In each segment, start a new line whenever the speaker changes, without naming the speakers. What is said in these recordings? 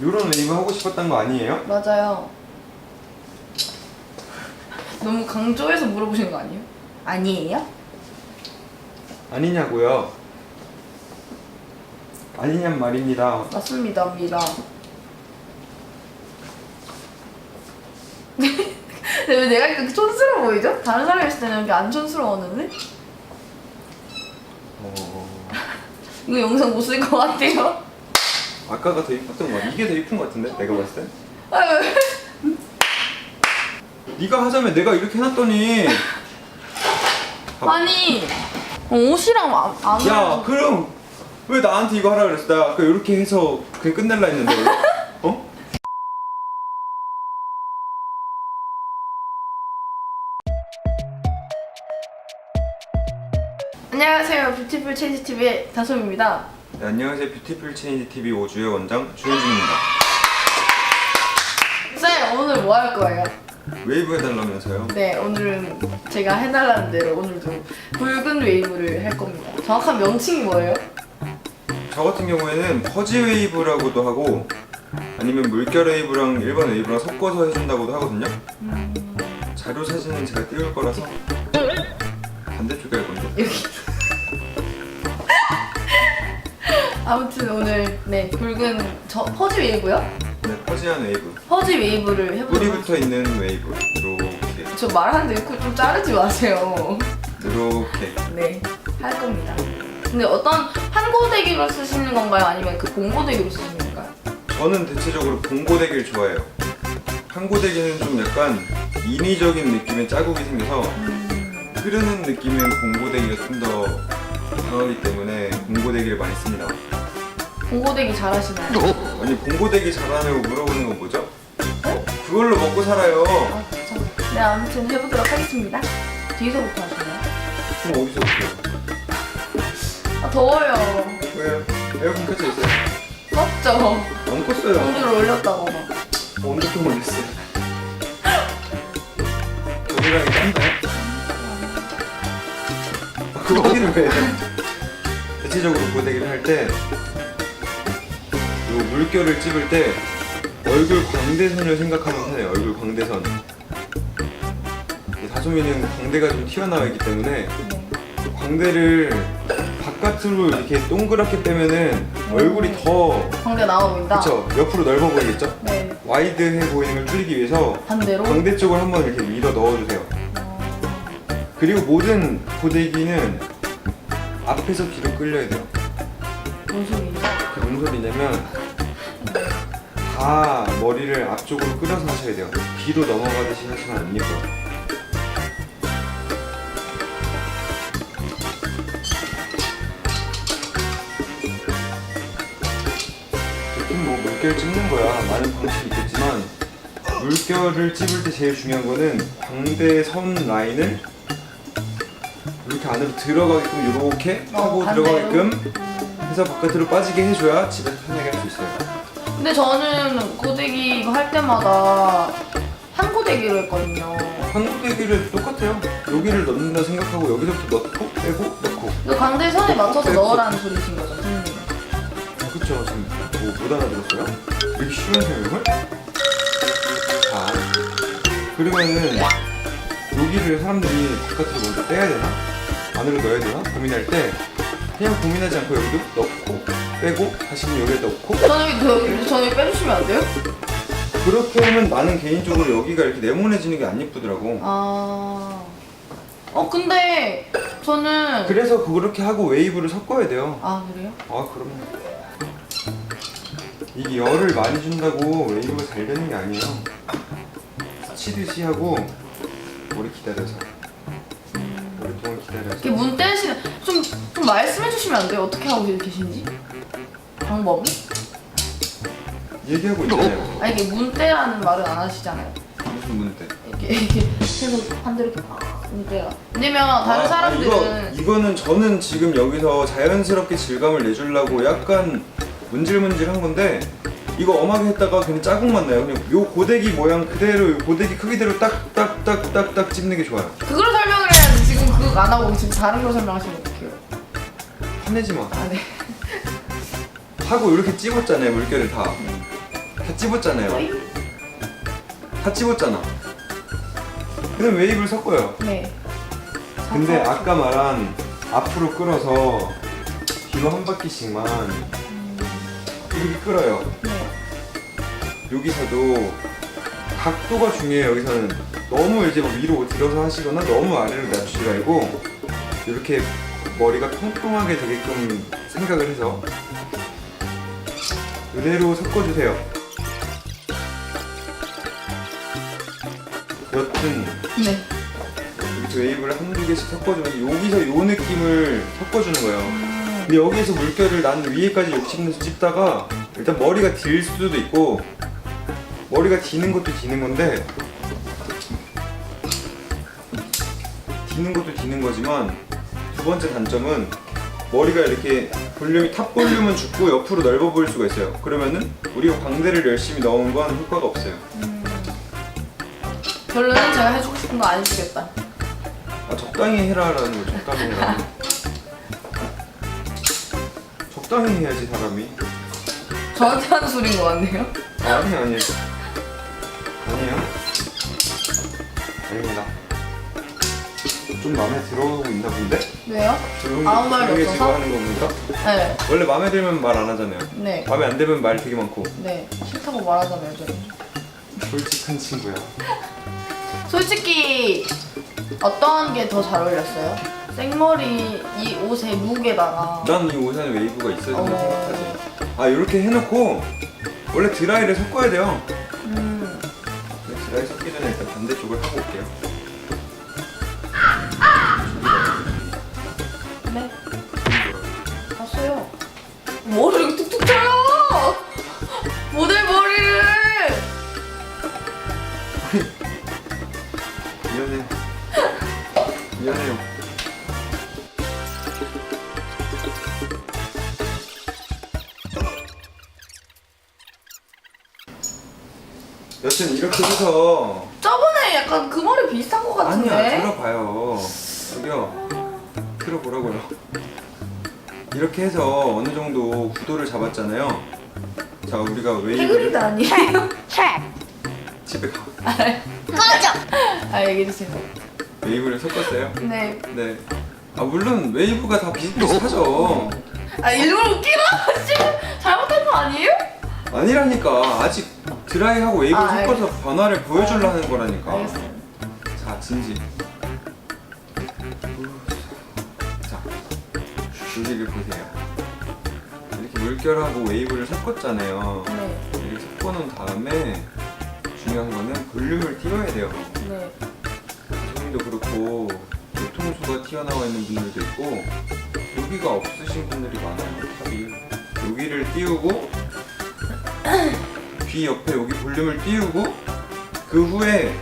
요런 웨이브 하고 싶었던 거 아니에요?
맞아요. 너무 강조해서 물어보시는 거 아니에요? 아니에요?
아니냐고요? 아니냔 말입니다.
맞습니다, 미라. 근데 왜 내가 이렇게 촌스러워 보이죠? 다른 사람이 했을 때는 이렇게 안 촌스러웠는데?
어...
이거 영상 못 쓸 것 같아요.
아까가 더 이뻤던 거 같아. 이게 더 이쁜 거 같은데? 내가 봤을 때?
아유,
네가 하자면 내가 이렇게 해놨더니
아니, 어, 옷이랑 안, 안
야
어울려서-
그럼 왜 나한테 이거 하라 그랬어? 나 아까 이렇게 해서 그냥 끝낼라 했는데 원래? 어?
안녕하세요. 뷰티풀 체인지 TV의 다솜입니다.
네, 안녕하세요 뷰티풀 체인지 TV 5주의 원장 주현진입니다
쌤, 오늘 뭐 할 거예요?
웨이브 해달라면서요?
네, 오늘은 제가 해달라는 대로 오늘도 붉은 웨이브를 할 겁니다. 정확한 명칭이 뭐예요?
저 같은 경우에는 퍼지 웨이브라고도 하고 아니면 물결 웨이브랑 일반 웨이브랑 섞어서 해준다고도 하거든요 자료 사진은 제가 띄울 거라서 반대쪽에
할여 아무튼 오늘 네 붉은 저 퍼지 웨이브요?
네 퍼지한 웨이브
퍼지 웨이브를
뿌리 붙어 있는 웨이브 이렇게
저 말하는데 그좀 자르지 마세요.
이렇게
네, 할 겁니다. 근데 어떤 한 고데기로 쓰시는 건가요? 아니면 그 봉고데기로 쓰시는 건가요?
저는 대체적으로 봉고데기를 좋아해요. 한고데기는 좀 약간 인위적인 느낌의 자국이 생겨서 흐르는 느낌의 봉고데기가 좀 더 강하기 때문에 봉고데기를 많이 씁니다.
봉고데기 잘하시나요?
아니 봉고데기 잘하냐고 물어보는 건 뭐죠? 그걸로 먹고 살아요.
아, 참. 네, 아무튼 해보도록 하겠습니다. 뒤에서부터 하시나요?
그럼 어디서 볼게요?
아, 더워요.
왜요? 에어컨 켜져 있어요.
덥죠?
안 껐어요.
온도를 올렸다고 막.
언제 좀 올렸어요? 저기랑 딴가요? 확인을 왜 해? 대체적으로 고데기를 할 때, 요 물결을 찝을 때, 얼굴 광대선을 생각하면 편해요. 얼굴 광대선. 이 다솜이는 광대가 좀 튀어나와 있기 때문에,
네.
광대를 바깥으로 이렇게 동그랗게 빼면은 얼굴이 더,
광대 나와 보인다?
그쵸? 옆으로 넓어 보이겠죠?
네.
와이드해 보이는 걸 줄이기 위해서
반대로?
광대 쪽을 한번 이렇게 밀어 넣어주세요. 그리고 모든 고데기는 앞에서 뒤로 끌려야 돼요.
뭔?
그게 무슨 소리냐면 다 머리를 앞쪽으로 끌어서 하셔야 돼요. 뒤로 넘어가듯이 하시면 안 예뻐요. 보통 뭐 물결 찍는 거야 많은 방식이 있겠지만 물결을 찝을 때 제일 중요한 거는 광대 선 라인을 이렇게 안으로 들어가게끔 이렇게
어,
하고
반대로?
들어가게끔 해서 바깥으로 빠지게 해줘야 집에서 편하게 할 수 있어요.
근데 저는 고데기 이거 할 때마다 한 고데기로 했거든요.
한국대기를 똑같아요. 여기를 넣는다 생각하고 여기서부터 넣고 빼고 넣고.
광대 선에 맞춰서
빼고.
넣으라는 소리신 거죠, 선생님?
그쵸 지금 뭐못 알아들었어요? 이렇게 쉬운 설명을? 자 그러면은 여기를 사람들이 바깥으로 먼저 빼야 되나? 안으로 넣어야 되나? 고민할 때 그냥 고민하지 않고 여기도 넣고 빼고 다시 여기에 넣고
저는 그 저는 빼주시면 안 돼요?
그렇게 하면 나는 개인적으로 여기가 이렇게 네모내지는 게 안 예쁘더라고
아. 어 근데 저는
그래서 그렇게 하고 웨이브를 섞어야 돼요
아 그래요?
아 그럼요 이게 열을 많이 준다고 웨이브가 잘 되는 게 아니에요 치듯이 하고 오래 기다려서 오랫동안 기다려서
이렇게 문 떼시는 좀, 좀 말씀해 주시면 안 돼요? 어떻게 하고 계신지? 방법을?
얘기하고 있잖아요
아 이게 문 떼라는 말은 안 하시잖아요.
무슨 문대
이렇게 이렇게 해서 반대로 이렇게 문 떼라. 왜냐면 다른 사람들은
이거, 이거는 저는 지금 여기서 자연스럽게 질감을 내주려고 약간 문질문질한 건데 이거 엄하게 했다가 그냥 자국만 나요 그냥 요 고데기 모양 그대로 요 고데기 크기대로 딱 딱 딱 딱딱 찝는 게 좋아요
그걸 안 하고 지금 다른 걸 설명하시면 어떡해요?
화내지 마
아 네.
하고 이렇게 찝었잖아요 물결을 다 다 찝었잖아요.
어이?
다 찝었잖아. 그럼 웨이브를 섞어요.
네.
근데 아까 말한 앞으로 끌어서 뒤로 한 바퀴씩만 이렇게 끌어요.
네.
여기서도 각도가 중요해요. 여기서는 너무 이제 뭐 위로 들어서 하시거나 너무 아래로 낮추지 말고 이렇게 머리가 통통하게 되게끔 생각을 해서 그대로 섞어주세요. 여튼
네.
이렇게 웨이브를 한두 개씩 섞어주면서 여기서 요 느낌을 섞어주는 거예요.
음.
근데 여기에서 물결을 나는 위에까지 욕심내서 찝다가 일단 머리가 딜 수도 있고 머리가 디는 것도 디는 건데 디는 것도 디는 거지만 두 번째 단점은 머리가 이렇게 볼륨이 탑 볼륨은 죽고 옆으로 넓어 보일 수가 있어요. 그러면은 우리가 광대를 열심히 넣은 건 효과가 없어요.
결론은 제가 해주고 싶은 거 안 해주겠다.
아 적당히 해라라는 거 적당히 해라. 적당히 해야지 사람이.
저한테 하는 소리인 것 같네요.
아니 아니 아니에요 아닙니다 좀 마음에 들어오고 있나 본데?
왜요?
조용히
아무 말이
조용해지고
없어서?
하는 겁니까?
네.
원래 마음에 들면 말 안 하잖아요
네.
마음에 안 들면 말 되게 많고
네. 싫다고 말하잖아요, 저는.
솔직한 친구야
솔직히 어떤 게 더 잘 어울렸어요? 생머리 이 옷의 룩에다가
난 이 옷에는 웨이브가 있어야 된다고
어.
생각하지 아 이렇게 해놓고 원래 드라이를 섞어야 돼요
음.
드라이 섞기 전에 일단 반대쪽을 하고 올게요 여튼 이렇게 해서
저번에 약간 그 머리 비슷한 것 같은데?
아니야 들어봐요 저기요 들어보라고요 이렇게 해서 어느 정도 구도를 잡았잖아요 자 우리가 웨이브를
해그리드 아니에요?
집에 가
아, 얘기해주세요.
웨이브를 섞었어요
네.
네아 물론 웨이브가 다 비슷비슷하죠
아, 일부러 웃기나? 지금 잘못한 거 아니에요?
아니라니까 아직 드라이하고 웨이브를
아,
섞어서 변화를 보여주려 하는 거라니까.
알겠어요.
자 진지. 자 여기를 보세요. 이렇게 물결하고 웨이브를 섞었잖아요.
네.
이렇게 섞어놓은 다음에 중요한 거는 볼륨을 띄워야 돼요.
네.
저희도 그렇고 뒤통수가 튀어나와 있는 분들도 있고 여기가 없으신 분들이 많아요. 여기를 띄우고 귀 옆에 여기 볼륨을 띄우고 그 후에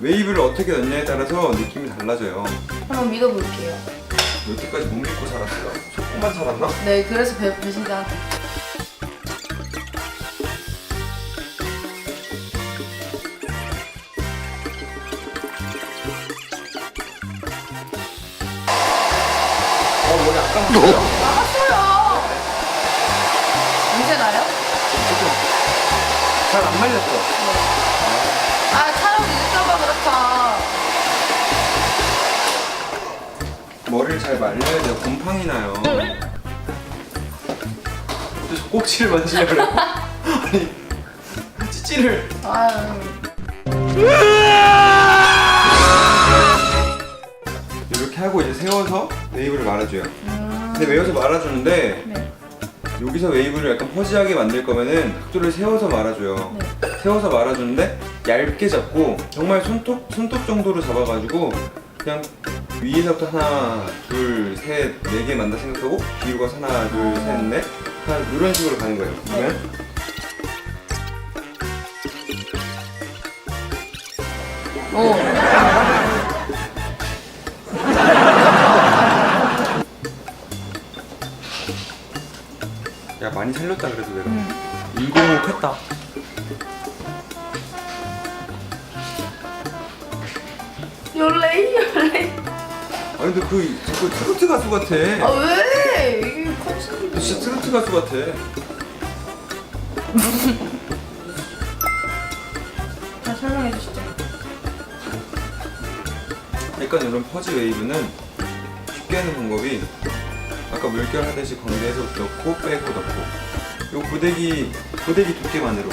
웨이브를 어떻게 넣냐에 따라서 느낌이 달라져요
한번 믿어볼게요.
여태까지 못 믿고 살았어요 조금만 살았나?
네, 그래서 배, 배신자한테.
어 머리 아까웠어요
나갔어요! 언제 나요?
잘 안 말렸어
아, 촬영 늦을까봐 그렇다.
머리를 잘 말려야 돼요 곰팡이 나요 저 꼭지를 만지려고 그래 아니 찌찌를
아유.
이렇게 하고 이제 세워서 웨이브를 말아줘요
음.
근데 외워서 말아주는데
네.
여기서 웨이브를 약간 퍼지하게 만들 거면은 각도를 세워서 말아줘요.
네.
세워서 말아주는데 얇게 잡고 정말 손톱 손톱 정도로 잡아가지고 그냥 위에서부터 하나 둘셋네 개 만다 생각하고 뒤로 가서 하나 둘셋넷. 하나 이런 식으로 가는 거예요 그러면.
오.
야 많이 살렸다 그래도 내가 응. 105 했다
열레 열레.
아니 근데 그 자꾸 트로트 가수 같아
아 왜? 이게 컨셉이
진짜 트로트 가수 같아 다 설명해 주시죠 약간 이런 퍼지 웨이브는 쉽게 하는 방법이 아까 물결 하듯이 광대에서부터 넣고 빼고 넣고 요 고데기 고데기 두께만으로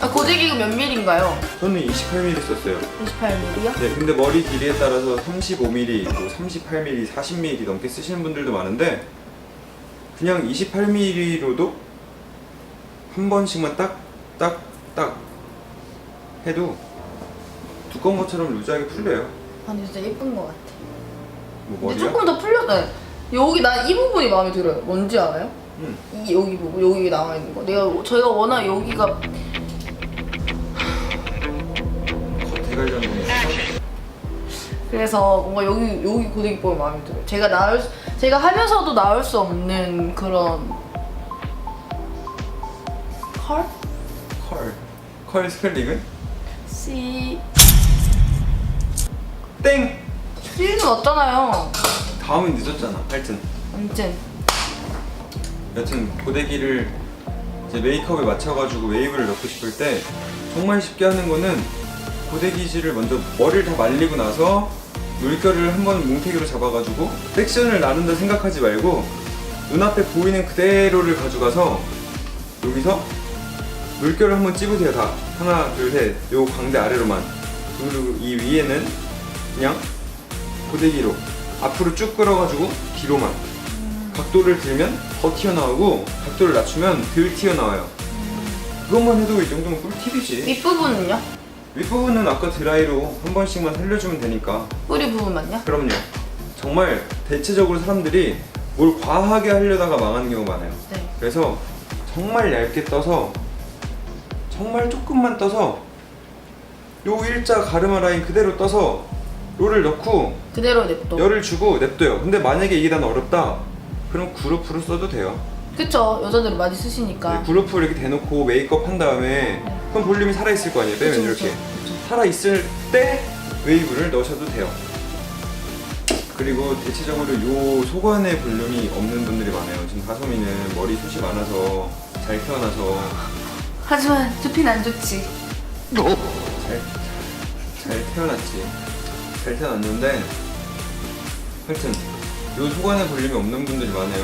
아, 고데기가 몇 밀인가요?
저는 28mm 썼어요
28mm요?
네 근데 머리 길이에 따라서 35mm, 뭐 38mm, 40mm 넘게 쓰시는 분들도 많은데 그냥 28mm로도 한 번씩만 딱 딱 딱 해도 두꺼운 것처럼 루즈하게 풀려요
아, 근데 진짜 예쁜 것 같아.
뭐
근데
머리야?
조금 더 풀렸다. 여기 나이 부분이 마음에 들어요. 뭔지 알아요?
응.
이 여기 부분 여기 나와 있는 거. 내가 저희가 워낙 여기가 그래서 뭔가 여기 여기 고데기법이 마음에 들어요. 제가 수- 제가 하면서도 나올 수 없는 그런 컬?
컬. 컬 스펠링은?
C
땡!
C는 없잖아요.
다음은 늦었잖아. 하여튼.
아무튼
여튼 고데기를 이제 메이크업에 맞춰가지고 웨이브를 넣고 싶을 때 정말 쉽게 하는 거는 고데기질을 먼저 머리를 다 말리고 나서 물결을 한번 뭉태기로 잡아가지고 섹션을 나눈다 생각하지 말고 눈앞에 보이는 그대로를 가져가서 여기서 물결을 한번 찝으세요 다 하나 둘셋요 광대 아래로만 그리고 이 위에는 그냥 고데기로 앞으로 쭉 끌어가지고 뒤로만 각도를 들면 더 튀어나오고 각도를 낮추면 덜 튀어나와요 그것만 해도 이 정도면 꿀팁이지
윗부분은요?
윗부분은 아까 드라이로 한 번씩만 살려주면 되니까
뿌리 부분만요?
그럼요 정말 대체적으로 사람들이 뭘 과하게 하려다가 망하는 경우가 많아요
네.
그래서 정말 얇게 떠서 정말 조금만 떠서 요 일자 가르마 라인 그대로 떠서 롤을 넣고
그대로 냅둬.
열을 주고 냅둬요. 근데 만약에 이게 난 어렵다 그럼 그루프로 써도 돼요.
그쵸. 여자들은 많이 쓰시니까.
네, 그루프 이렇게 대놓고 메이크업 한 다음에 그럼 볼륨이 살아 있을 거 아니에요 빼면
그쵸,
이렇게.
그쵸, 그쵸.
살아 있을 때 웨이브를 넣으셔도 돼요. 그리고 대체적으로 요 소관의 볼륨이 없는 분들이 많아요. 지금 다솜이는 머리 숱이 많아서 잘 태어나서.
하지만 두피는 안 좋지.
잘, 잘 태어났지 잘 태어났는데 하여튼 요 소관의 볼륨이 없는 분들이 많아요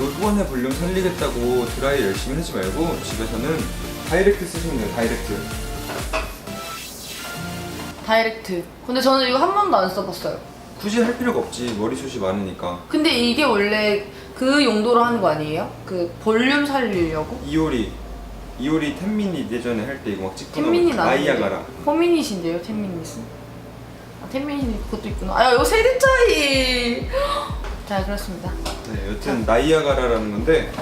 요 소관의 볼륨 살리겠다고 드라이 열심히 하지 말고 집에서는 다이렉트 쓰시면 돼요 다이렉트
다이렉트. 근데 저는 이거 한 번도 안 써봤어요.
굳이 할 필요가 없지 머리숱이 많으니까
근데 이게 원래 그 용도로 하는 거 아니에요? 그 볼륨 살리려고?
이효리 이효리 텐미닛 예전에 할 때 이거 막 찍고
텐미닛 아닌데
나이아가라
포미닛인데요 텐미닛은? 아 텐미닛 그것도 있구나. 아 이거 세대 차이. 자 그렇습니다.
네 여튼 나이아가라라는 건데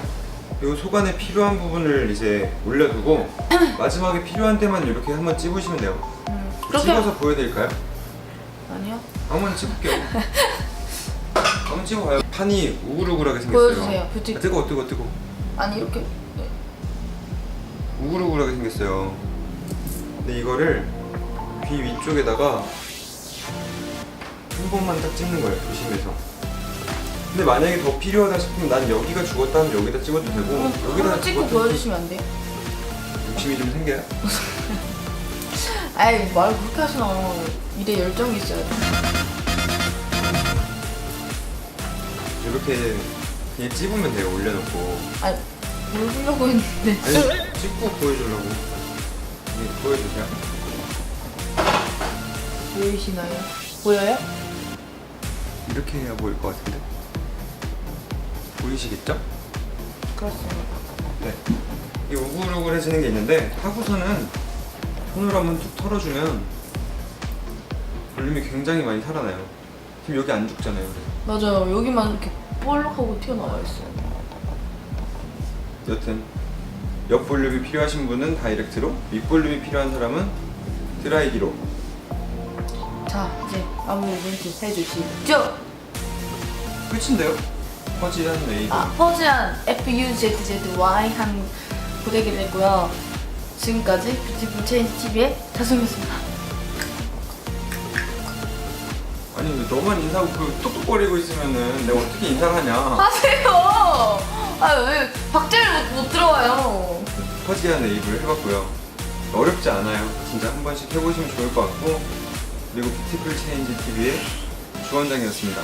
요 소관에 필요한 부분을 이제 올려두고 마지막에 필요한 데만 이렇게 한번 찝으시면 돼요.
음, 그렇게
찍어서 보여드릴까요?
아니요.
한번 찍을게요. 한번 찍어봐요. 판이 우글우글하게 생겼어요.
보여주세요. 뷰티
아, 뜨거워 뜨거워 뜨거워.
아니 이렇게. 네.
우글우글하게 생겼어요. 근데 이거를 귀 위쪽에다가 한 번만 딱 찍는 거예요. 조심해서. 근데 만약에 더 필요하다 싶으면 난 여기가 죽었다 하면 여기다 찍어도 되고
음,
여기다
한번 찍고 보여주시면 안 돼요?
욕심이 좀 생겨요?
아이 말 그렇게 하시나 일에 열정이 있어요
이렇게 그냥 찝으면 돼요. 올려놓고.
아니 보여주려고 했는데
아니 찍고 보여주려고. 네, 보여주세요.
보이시나요? 보여요?
이렇게 해야 보일 것 같은데. 보이시겠죠?
그렇습니다
네. 이 우글우글해지는 게 있는데 하고서는 손으로 한번 툭 털어주면 볼륨이 굉장히 많이 살아나요. 지금 여기 안 죽잖아요. 그래서.
맞아요 여기만 이렇게 볼록하고 튀어나와 있어요
여튼 옆 볼륨이 필요하신 분은 다이렉트로, 윗 볼륨이 필요한 사람은 드라이기로.
자 이제 마무리 멘트 해주시죠
끝인데요? 퍼지한 웨이브.
아, 퍼즈한 FUZZY 한 고데기를 했고요. 지금까지 뷰티풀 체인지 TV의 다솜이었습니다.
아니 왜 너만 인사하고 그 똑똑거리고 있으면은 내가 어떻게 인사를 하냐?
하세요! 아, 왜 박자를 못, 못 들어와요.
퍼지한 웨이브를 해봤고요. 어렵지 않아요. 진짜 한 번씩 해보시면 좋을 것 같고 그리고 뷰티풀 체인지 TV의 주원장이었습니다.